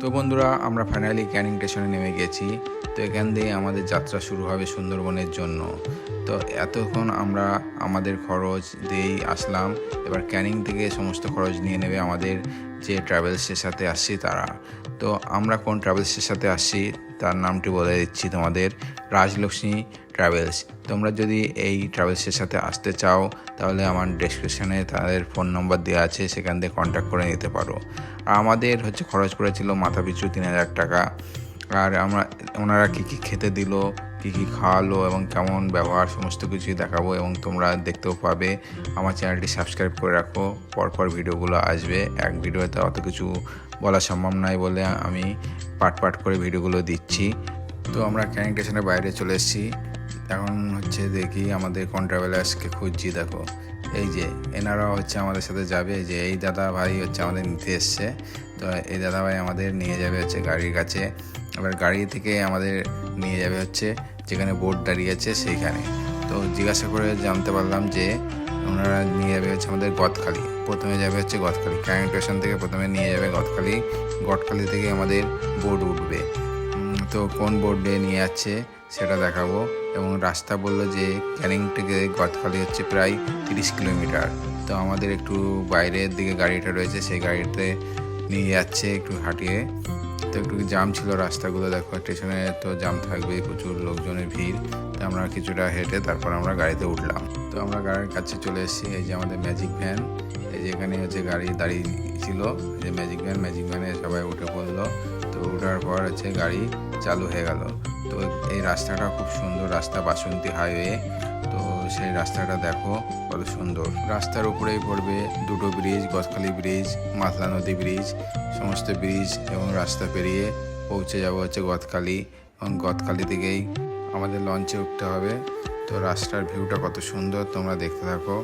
তো বন্ধুরা, আমরা ফাইনালি ক্যানিং স্টেশনে নেমে গেছি। তো এখান দিয়ে আমাদের যাত্রা শুরু হবে সুন্দরবনের জন্য। তো এতক্ষণ আমরা আমাদের খরচ দিয়েই আসলাম। এবার ক্যানিং থেকে সমস্ত খরচ নিয়ে নেবে আমাদের যে ট্রাভেলসের সাথে আসছি তারা। তো আমরা কোন ট্রাভেলসের সাথে আসছি, তার নামটি বলে দিচ্ছি তোমাদের। রাজলক্ষ্মী ট্রাভেলস তোমরা যদি এই ট্রাভেলসের সাথে আসতে চাও, তাহলে আমার ডেসক্রিপশানে তাদের ফোন নম্বর দেওয়া আছে, সেখান থেকে কন্ট্যাক্ট করে নিতে পারো। আর আমাদের হচ্ছে খরচ পড়েছিল মাথা পিছু তিন হাজার টাকা। আর আমরা, ওনারা কী কী খেতে দিল, কী কী খাওয়ালো, এবং কেমন ব্যবহার, সমস্ত কিছুই দেখাবো, এবং তোমরা দেখতেও পাবে। আমার চ্যানেলটি সাবস্ক্রাইব করে রাখো, পরপর ভিডিওগুলো আসবে। এক ভিডিওতে অত কিছু বলা সম্ভব নয় বলে আমি পাট পাট করে ভিডিওগুলো দিচ্ছি। তো আমরা ক্যানিং স্টেশনের বাইরে চলে এসেছি। এখন হচ্ছে দেখি আমাদের কোন ট্রাভেলার্সকে খুঁজছি, দেখো। এই যে, এনারা হচ্ছে আমাদের সাথে যাবে যে, এই দাদা ভাই হচ্ছে আমাদের নিতে এসছে। তো এই দাদা ভাই আমাদের নিয়ে যাবে হচ্ছে গাড়ির কাছে। এবার গাড়ি থেকে আমাদের নিয়ে যাবে হচ্ছে যেখানে বোর্ড দাঁড়িয়ে আছে সেইখানে। তো জিজ্ঞাসা করে জানতে পারলাম যে, ওনারা নিয়ে যাবে হচ্ছে আমাদের গদখালি। প্রথমে যাবে হচ্ছে গদখালি। ক্যানিং স্টেশন থেকে প্রথমে নিয়ে যাবে গদখালি। গদখালি থেকে আমাদের বোর্ড উঠবে। তো কোন বোর্ড নিয়ে যাচ্ছে সেটা দেখাবো। এবং রাস্তা বলল যে ক্যানিং থেকে গদখালি হচ্ছে প্রায় তিরিশ কিলোমিটার। তো আমাদের একটু বাইরের দিকে গাড়িটা রয়েছে, সেই গাড়িতে নিয়ে যাচ্ছে একটু হাঁটিয়ে। তো একটু জাম ছিল রাস্তাগুলো, দেখো স্টেশনে তো জাম থাকবে, প্রচুর লোকজনের ভিড়। তো আমরা কিছুটা হেঁটে তারপর আমরা গাড়িতে উঠলাম। তো আমরা গাড়ির কাছে চলে এসেছি, এই যে আমাদের ম্যাজিক ভ্যান। এই যে এখানে হচ্ছে গাড়ি দাঁড়িয়ে ছিল যে ম্যাজিক ভ্যান। ম্যাজিক ভ্যানে সবাই উঠে পড়ল। তো ওঠার পর হচ্ছে গাড়ি চালু হয়ে গেল। তো এই রাস্তাটা খুব সুন্দর, রাস্তা বাসন্তী হাইওয়ে। তো সেই রাস্তাটা দেখো, কত সুন্দর। রাস্তার উপরেই পড়বে দুটো ব্রিজ গদখালি ব্রিজ মাতলা নদী ব্রিজ সমস্ত ব্রিজ এবং রাস্তা পেরিয়ে পৌঁছে যাব হচ্ছে গদখালি। এবং গতকালি থেকেই আমাদের লঞ্চে উঠতে হবে। তো রাস্তার ভিউটা কত সুন্দর, তোমরা দেখতে থাকো।